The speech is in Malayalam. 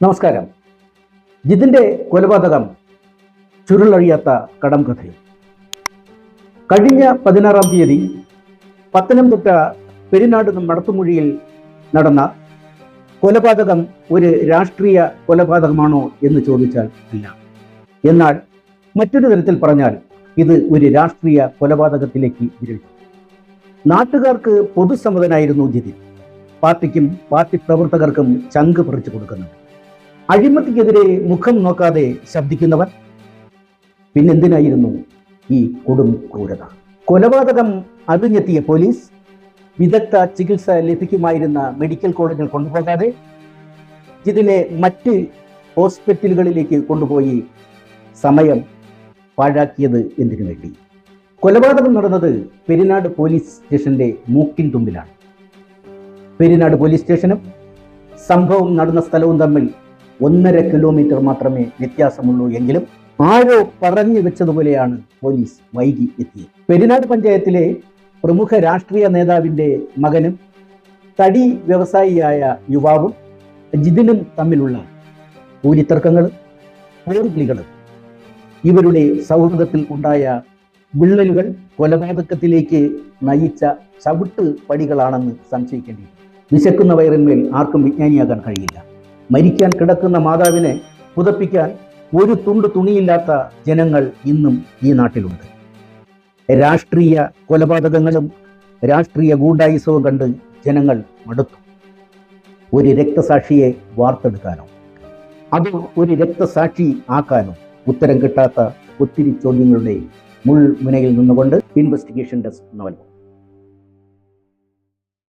നമസ്കാരം. ജിതിന്റെ കൊലപാതകം ചുരുളഴിയാത്ത കടം കഥയും കഴിഞ്ഞ പതിനാറാം തീയതി പത്തനംതിട്ട പെരിനാട് മടത്തുമൊഴിയിൽ നടന്ന കൊലപാതകം ഒരു രാഷ്ട്രീയ കൊലപാതകമാണോ എന്ന് ചോദിച്ചാൽ അല്ല. എന്നാൽ മറ്റൊരു തരത്തിൽ പറഞ്ഞാൽ ഇത് ഒരു രാഷ്ട്രീയ കൊലപാതകത്തിലേക്ക് വിരൽ നാട്ടുകാർക്ക് പൊതുസമ്മതനായിരുന്നു ജിതിൻ. പാർട്ടിക്കും പാർട്ടി പ്രവർത്തകർക്കും ചങ്ക് പറിച്ചു കൊടുക്കുന്നത് അഴിമതിക്കെതിരെ മുഖം നോക്കാതെ ശബ്ദിക്കുന്നവർ? പിന്നെന്തിനായിരുന്നു ഈ കൊടും ക്രൂരത? കൊലപാതകം അറിഞ്ഞെത്തിയ പോലീസ്? വിദഗ്ധ ചികിത്സ ലഭിക്കുമായിരുന്ന മെഡിക്കൽ കോളേജിൽ കൊണ്ടുപോകാതെ? ഇതിനെ മറ്റ് ഹോസ്പിറ്റലുകളിലേക്ക് കൊണ്ടുപോയി സമയം പാഴാക്കിയത് എന്തിനു വേണ്ടി? കൊലപാതകം നടന്നത് പെരിനാട് പോലീസ് സ്റ്റേഷന്റെ മൂക്കിൻ തുമ്പിലാണ്. പെരിനാട് പോലീസ് സ്റ്റേഷനും സംഭവം നടന്ന സ്ഥലവും തമ്മിൽ ഒന്നര കിലോമീറ്റർ മാത്രമേ വ്യത്യാസമുള്ളൂ എങ്കിലും ആരോ പറഞ്ഞു വെച്ചതുപോലെയാണ് പോലീസ് വൈകി എത്തിയത്. പെരിനാട് പഞ്ചായത്തിലെ പ്രമുഖ രാഷ്ട്രീയ നേതാവിന്റെ മകനും തടി വ്യവസായിയായ യുവാവും ജിതിനും തമ്മിലുള്ള കൂലിത്തർക്കങ്ങളും പോർവിളികളും ഇവരുടെ സൗഹൃദത്തിൽ ഉണ്ടായ വിള്ളലുകൾ കൊലപാതകത്തിലേക്ക് നയിച്ച ചവിട്ട് പടികളാണെന്ന് സംശയിക്കേണ്ടി വിശക്കുന്ന വയറിന്മേൽ ആർക്കും വിജ്ഞാനിയാകാൻ കഴിയില്ല. മരിക്കാൻ കിടക്കുന്ന മാതാവിനെ പുതപ്പിക്കാൻ ഒരു തുണ്ട് തുണിയില്ലാത്ത ജനങ്ങൾ ഇന്നും ഈ നാട്ടിലുണ്ട്. രാഷ്ട്രീയ കൊലപാതകങ്ങളും രാഷ്ട്രീയ ഗൂഢായുസവും കണ്ട് ജനങ്ങൾ മടുത്തു. ഒരു രക്തസാക്ഷിയെ വാർത്തെടുക്കാനോ അത് ഒരു രക്തസാക്ഷി ആക്കാനോ ഉത്തരം കിട്ടാത്ത ഒത്തിരി ചോദ്യങ്ങളുടെ മുൾമുനയിൽ നിന്നുകൊണ്ട് ഇൻവെസ്റ്റിഗേഷൻ ഡെസ്ക് നൽകും